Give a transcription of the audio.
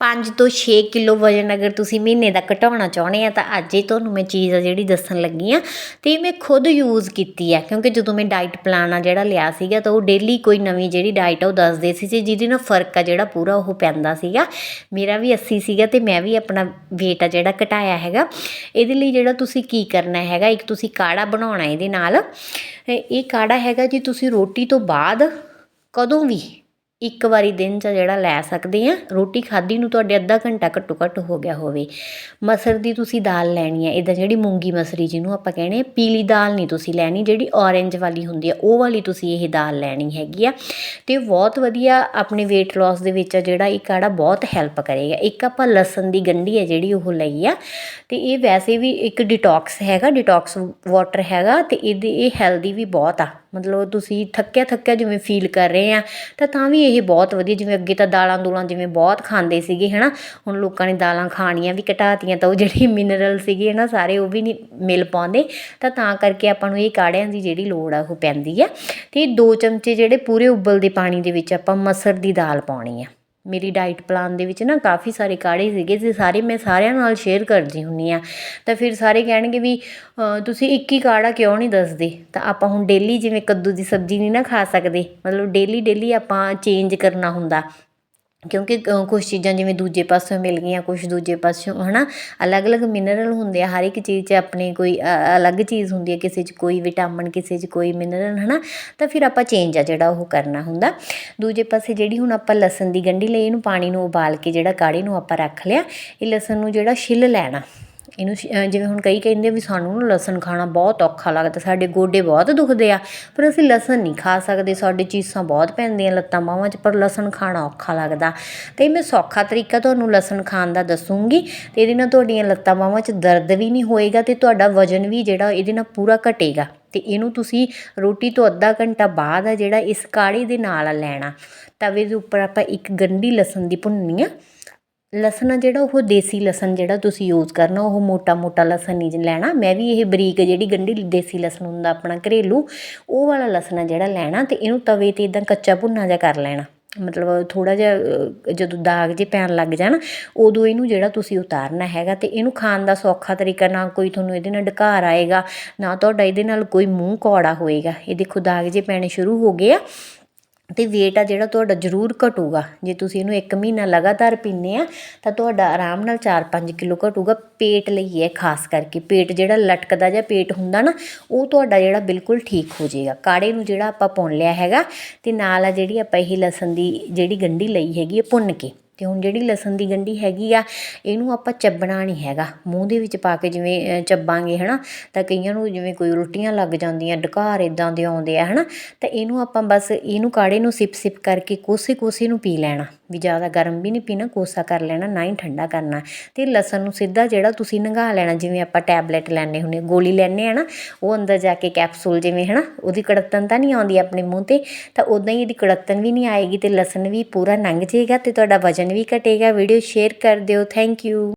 5 ਤੋਂ 6 ਕਿਲੋ ਵਜਨ ਅਗਰ ਤੁਸੀਂ ਮਹੀਨੇ ਦਾ ਘਟਾਉਣਾ ਚਾਹੁੰਦੇ ਆ, ਤਾਂ ਅੱਜ ਹੀ ਤੁਹਾਨੂੰ ਮੈਂ ਚੀਜ਼ ਆ ਜਿਹੜੀ ਦੱਸਣ ਲੱਗੀ ਆ ਤੇ ਇਹ ਮੈਂ ਖੁਦ ਯੂਜ਼ ਕੀਤੀ ਆ, ਕਿਉਂਕਿ ਜਦੋਂ ਮੈਂ ਡਾਈਟ ਪਲਾਨ ਆ ਜਿਹੜਾ ਲਿਆ ਸੀਗਾ, ਤਾਂ ਉਹ ਡੇਲੀ ਕੋਈ ਨਵੀਂ ਜਿਹੜੀ ਡਾਈਟ ਆ ਉਹ ਦੱਸਦੇ ਸੀ ਤੇ ਜਿਹਦੇ ਨਾਲ ਫ਼ਰਕ ਆ ਜਿਹੜਾ ਪੂਰਾ ਉਹ ਪੈਂਦਾ ਸੀਗਾ। ਮੇਰਾ ਵੀ 80 ਸੀਗਾ ਤੇ ਮੈਂ ਵੀ ਆਪਣਾ weight ਆ ਜਿਹੜਾ ਘਟਾਇਆ ਹੈਗਾ। ਇਹਦੇ ਲਈ ਜਿਹੜਾ ਤੁਸੀਂ ਕੀ ਕਰਨਾ ਹੈਗਾ, ਇੱਕ ਤੁਸੀਂ ਕਾੜਾ ਬਣਾਉਣਾ ਇਹਦੇ ਨਾਲ। ਇਹ ਕਾੜਾ ਹੈਗਾ ਜੀ, ਤੁਸੀਂ ਰੋਟੀ ਤੋਂ ਬਾਅਦ ਕਦੋਂ ਵੀ ਇੱਕ ਵਾਰੀ ਦਿਨ 'ਚ ਜਿਹੜਾ ਲੈ ਸਕਦੇ ਆ, ਰੋਟੀ ਖਾਧੀ ਨੂੰ ਤੁਹਾਡੇ ਅੱਧਾ ਘੰਟਾ ਘੱਟੋ ਘੱਟ ਹੋ ਗਿਆ ਹੋਵੇ। ਮਸਰ ਦੀ ਤੁਸੀਂ ਦਾਲ ਲੈਣੀ ਹੈ ਇਦਾਂ ਜਿਹੜੀ ਮੂੰਗੀ ਮਸਰੀ ਜਿਹਨੂੰ ਆਪਾਂ ਕਹਿੰਦੇ ਆ, ਪੀਲੀ ਦਾਲ ਨਹੀਂ ਤੁਸੀਂ ਲੈਣੀ, ਜਿਹੜੀ ਔਰੇਂਜ ਵਾਲੀ ਹੁੰਦੀ ਆ, ਉਹ ਵਾਲੀ ਤੁਸੀਂ ਇਹ ਦਾਲ ਲੈਣੀ ਹੈਗੀ ਆ। ਤੇ ਬਹੁਤ ਵਧੀਆ ਆਪਣੇ weight loss ਦੇ ਵਿੱਚ ਆ, ਜਿਹੜਾ ਇਹ ਕਾੜਾ ਬਹੁਤ ਹੈਲਪ ਕਰੇਗਾ। ਇੱਕ ਆਪਾਂ ਲਸਣ ਦੀ ਗੰਢੀ ਹੈ ਜਿਹੜੀ ਉਹ ਲਈ ਆ, ਤੇ ਇਹ ਵੈਸੇ ਵੀ ਇੱਕ ਡਿਟੌਕਸ ਹੈਗਾ ਡਿਟੌਕਸ ਵਾਟਰ ਹੈਗਾ, ਤੇ ਇਹਦੇ, ਇਹ ਹੈਲਦੀ ਵੀ ਬਹੁਤ ਆ। ਮਤਲਬ ਤੁਸੀਂ ਥੱਕਿਆ ਥੱਕਿਆ ਜਿਵੇਂ ਫੀਲ ਕਰ ਰਹੇ ਆ, ਤਾਂ ਤਾਂ ਵੀ ਇਹ ਬਹੁਤ ਵਧੀਆ, ਜਿਵੇਂ ਅੱਗੇ ਤਾਂ ਦਾਲਾਂ ਦੂਲਾਂ ਜਿਵੇਂ ਬਹੁਤ ਖਾਂਦੇ ਸੀਗੇ, ਹਨਾ? ਹੁਣ ਲੋਕਾਂ ਨੇ ਦਾਲਾਂ ਖਾਣੀਆਂ ਵੀ ਘਟਾਤੀਆਂ ਤਾਂ ਉਹ ਜਿਹੜੀ ਮਿਨਰਲ ਸੀਗੇ ਨਾ ਸਾਰੇ ਉਹ ਵੀ ਨਹੀਂ ਮਿਲ ਪਾਉਂਦੇ। ਤਾਂ ਤਾਂ ਕਰਕੇ ਆਪਾਂ ਨੂੰ ਇਹ ਕਾੜਿਆਂ ਦੀ ਜਿਹੜੀ ਲੋੜ ਆ, ਉਹ ਪੈਂਦੀ ਆ। ਤੇ ਦੋ ਚਮਚੇ ਜਿਹੜੇ ਪੂਰੇ ਉਬਲਦੇ ਪਾਣੀ ਦੇ ਵਿੱਚ ਆਪਾਂ ਮਸਰ ਦੀ ਦਾਲ ਪਾਉਣੀ ਆ। ਮੇਰੀ ਡਾਈਟ ਪਲਾਨ ਦੇ ਵਿੱਚ ਨਾ ਕਾਫੀ ਸਾਰੇ ਕਾੜੇ ਸੀਗੇ ਤੇ ਸਾਰੇ ਮੈਂ ਸਾਰਿਆਂ ਨਾਲ ਸ਼ੇਅਰ ਕਰਦੀ ਹੁੰਨੀ ਆ। ਤਾਂ ਫਿਰ ਸਾਰੇ ਕਹਿਣਗੇ ਵੀ ਤੁਸੀਂ ਇੱਕ ਹੀ ਕਾੜਾ ਕਿਉਂ ਨਹੀਂ ਦੱਸਦੇ? ਤਾਂ ਆਪਾਂ ਹੁਣ ਡੇਲੀ ਜਿਵੇਂ ਕੱਦੂ ਦੀ ਸਬਜ਼ੀ ਨਹੀਂ ਨਾ ਖਾ ਸਕਦੇ। ਮਤਲਬ ਡੇਲੀ ਡੇਲੀ ਆਪਾਂ ਚੇਂਜ ਕਰਨਾ ਹੁੰਦਾ। ਕਿਉਂਕਿ ਕੁਝ ਚੀਜ਼ਾਂ ਜਿਵੇਂ ਦੂਜੇ ਪਾਸਿਓਂ ਮਿਲ ਗਈਆਂ ਕੁਝ ਦੂਜੇ ਪਾਸਿਓਂ ਹੈ ਨਾ ਅਲੱਗ-ਅਲੱਗ ਮਿਨਰਲ ਹੁੰਦੇ ਆ, ਹਰ ਇੱਕ ਚੀਜ਼ 'ਚ ਆਪਣੇ ਕੋਈ ਅਲੱਗ ਚੀਜ਼ ਹੁੰਦੀ ਹੈ, ਕਿਸੇ 'ਚ ਕੋਈ ਵਿਟਾਮਿਨ ਕਿਸੇ 'ਚ ਕੋਈ ਮਿਨਰਲ ਹੈ ਨਾ ਤਾਂ ਫਿਰ ਆਪਾਂ ਚੇਂਜ ਆ ਜਿਹੜਾ ਉਹ ਕਰਨਾ ਹੁੰਦਾ। ਦੂਜੇ ਪਾਸੇ ਜਿਹੜੀ ਹੁਣ ਆਪਾਂ ਲਸਣ ਦੀ ਗੰਢੀ ਲਈ, ਇਹਨੂੰ ਪਾਣੀ ਨੂੰ ਉਬਾਲ ਕੇ ਜਿਹੜਾ ਕਾੜੇ ਨੂੰ ਆਪਾਂ ਰੱਖ ਲਿਆ, ਇਹ ਲਸਣ ਨੂੰ ਜਿਹੜਾ ਛਿੱਲ ਲੈਣਾ। ਇਹਨੂੰ ਛ- ਜਿਵੇਂ ਹੁਣ ਕਈ ਕਹਿੰਦੇ ਵੀ ਸਾਨੂੰ ਨਾ ਲਸਣ ਖਾਣਾ ਬਹੁਤ ਔਖਾ ਲੱਗਦਾ, ਸਾਡੇ ਗੋਡੇ ਬਹੁਤ ਦੁਖਦੇ ਆ, ਪਰ ਅਸੀਂ ਲਸਣ ਨਹੀਂ ਖਾ ਸਕਦੇ, ਸਾਡੇ ਚੀਸਾਂ ਬਹੁਤ ਪੈਂਦੀਆਂ ਲੱਤਾਂ ਬਾਹਾਂ 'ਚ, ਪਰ ਲਸਣ ਖਾਣਾ ਔਖਾ ਲੱਗਦਾ। ਤੇ ਮੈਂ ਸੌਖਾ ਤਰੀਕਾ ਤੁਹਾਨੂੰ ਲਸਣ ਖਾਣ ਦਾ ਦੱਸੂੰਗੀ, ਤੇ ਇਹਦੇ ਨਾਲ ਤੁਹਾਡੀਆਂ ਲੱਤਾਂ ਬਾਹਾਂ 'ਚ ਦਰਦ ਵੀ ਨਹੀਂ ਹੋਏਗਾ ਤੇ ਤੁਹਾਡਾ ਵਜਨ ਵੀ ਜਿਹੜਾ ਇਹਦੇ ਨਾਲ ਪੂਰਾ ਘਟੇਗਾ। ਤੇ ਇਹਨੂੰ ਤੁਸੀਂ ਰੋਟੀ ਤੋਂ ਅੱਧਾ ਘੰਟਾ ਬਾਅਦ ਆ ਜਿਹੜਾ ਇਸ ਕਾੜੇ ਦੇ ਨਾਲ ਲੈਣਾ। ਤਵੇ ਦੇ ਉੱਪਰ ਆਪਾਂ ਇੱਕ ਗੰਢੀ ਲਸਣ ਦੀ ਭੁੰਨਣੀ ਆ ਲਸਣ ਆ ਜਿਹੜਾ, ਉਹ ਦੇਸੀ ਲਸਣ ਜਿਹੜਾ ਤੁਸੀਂ ਯੂਜ਼ ਕਰਨਾ, ਉਹ ਮੋਟਾ ਮੋਟਾ ਲਸਣ ਨਹੀਂ ਲੈਣਾ। ਮੈਂ ਵੀ ਇਹ ਬਰੀਕ ਜਿਹੜੀ ਗੰਢੀ ਦੇਸੀ ਲਸਣ ਹੁੰਦਾ ਆਪਣਾ ਘਰੇਲੂ, ਉਹ ਵਾਲਾ ਲਸਣ ਆ ਜਿਹੜਾ ਲੈਣਾ ਤੇ ਇਹਨੂੰ ਤਵੇ ਤੇ ਇਦਾਂ ਕੱਚਾ ਭੁੰਨਾ ਜਿਹਾ ਕਰ ਲੈਣਾ। ਮਤਲਬ ਥੋੜਾ ਜਿਹਾ ਜਦੋਂ ਦਾਗ ਜੇ ਪੈਣ ਲੱਗ ਜਾਣ, ਉਦੋਂ ਇਹਨੂੰ ਜਿਹੜਾ ਤੁਸੀਂ ਉਤਾਰਨਾ ਹੈਗਾ ਤੇ ਇਹਨੂੰ ਖਾਣ ਦਾ ਸੌਖਾ ਤਰੀਕਾ, ਨਾ ਕੋਈ ਤੁਹਾਨੂੰ ਇਹਦੇ ਨਾਲ ਡਕਾਰ ਆਏਗਾ, ਨਾ ਤੁਹਾਡਾ ਇਹਦੇ ਨਾਲ ਕੋਈ ਮੂੰਹ ਕੌੜਾ ਹੋਏਗਾ। ਇਹ ਦੇਖੋ ਦਾਗ ਜੇ ਪੈਣੇ ਸ਼ੁਰੂ ਹੋ ਗਏ ਆ ਅਤੇ ਵੇਟ ਆ ਜਿਹੜਾ ਤੁਹਾਡਾ ਜ਼ਰੂਰ ਘਟੂਗਾ। ਜੇ ਤੁਸੀਂ ਇਹਨੂੰ ਇੱਕ ਮਹੀਨਾ ਲਗਾਤਾਰ ਪੀਂਦੇ ਆ, ਤਾਂ ਤੁਹਾਡਾ ਆਰਾਮ ਨਾਲ 4-5 ਕਿਲੋ ਘਟੂਗਾ ਪੇਟ ਲਈ ਹੈ ਖਾਸ ਕਰਕੇ। ਪੇਟ ਜਿਹੜਾ ਲਟਕਦਾ ਜਾਂ ਪੇਟ ਹੁੰਦਾ ਨਾ, ਉਹ ਤੁਹਾਡਾ ਜਿਹੜਾ ਬਿਲਕੁਲ ਠੀਕ ਹੋ ਜਾਏਗਾ। ਕਾੜੇ ਨੂੰ ਜਿਹੜਾ ਆਪਾਂ ਭੁੰਨ ਲਿਆ ਹੈਗਾ, ਤੇ ਨਾਲ ਆ ਜਿਹੜੀ ਆਪਾਂ ਇਹ ਲਸਣ ਦੀ ਜਿਹੜੀ ਗੰਢੀ ਲਈ ਹੈਗੀ ਹੈ ਭੁੰਨ ਕੇ। ਤੇ ਹੁਣ ਜਿਹੜੀ ਲਸਣ ਦੀ ਗੰਢੀ ਹੈਗੀ ਆ ਇਹਨੂੰ ਆਪਾਂ ਚੱਬਣਾ ਨਹੀਂ ਹੈਗਾ। ਮੂੰਹ ਦੇ ਵਿੱਚ ਪਾ ਕੇ ਜਿਵੇਂ ਅ, ਚੱਬਾਂਗੇ ਹਨਾ ਤਾਂ ਕਈਆਂ ਨੂੰ ਜਿਵੇਂ ਕੋਈ ਉਲਟੀਆਂ ਲੱਗ ਜਾਂਦੀਆਂ ਡਕਾਰ ਇਦਾਂ ਦੇ ਆਉਂਦੇ ਆ ਹਨਾ ਤਾਂ ਇਹਨੂੰ ਆਪਾਂ ਬਸ ਇਹਨੂੰ ਕਾੜੇ ਨੂੰ ਸਿਪ ਸਿਪ ਕਰਕੇ ਕੋਸੇ ਕੋਸੇ ਨੂੰ ਪੀ ਲੈਣਾ। ਵੀ ਜ਼ਿਆਦਾ ਗਰਮ ਵੀ ਨਹੀਂ ਪੀਣਾ ਕੋਸਾ ਕਰ ਲੈਣਾ ਨਾ ਹੀ ਠੰਡਾ ਕਰਨਾ। ਤੇ ਲਸਣ ਨੂੰ ਸਿੱਧਾ ਜਿਹੜਾ ਤੁਸੀਂ ਨੰਗਾ ਲੈਣਾ ਜਿਵੇਂ ਆਪਾਂ ਟੈਬਲੇਟ ਲੈਣੇ ਹੁੰਦੇ ਗੋਲੀ ਲੈਣੇ ਆ ਨਾ ਉਹ ਅੰਦਰ ਜਾ ਕੇ ਕੈਪਸੂਲ ਜਿਵੇਂ ਹਨਾ ਉਹਦੀ ਕੜਤਨ ਤਾਂ ਨਹੀਂ ਆਉਂਦੀ ਆਪਣੇ ਮੂੰਹ ਤੇ ਤਾਂ ਉਦਾਂ ਹੀ ਇਹਦੀ ਕੜਤਨ ਵੀ ਨਹੀਂ ਆਏਗੀ ਤੇ ਲਸਣ ਵੀ ਪੂਰਾ ਲੰਘ ਜਾਏਗਾ ਤੇ ਤੁਹਾਡਾ ਵਜ਼ਨ ਵਜਨ ਵੀ ਘਟੇਗਾ। ਵੀਡੀਓ ਸ਼ੇਅਰ ਕਰ ਦਿਓ। Thank you.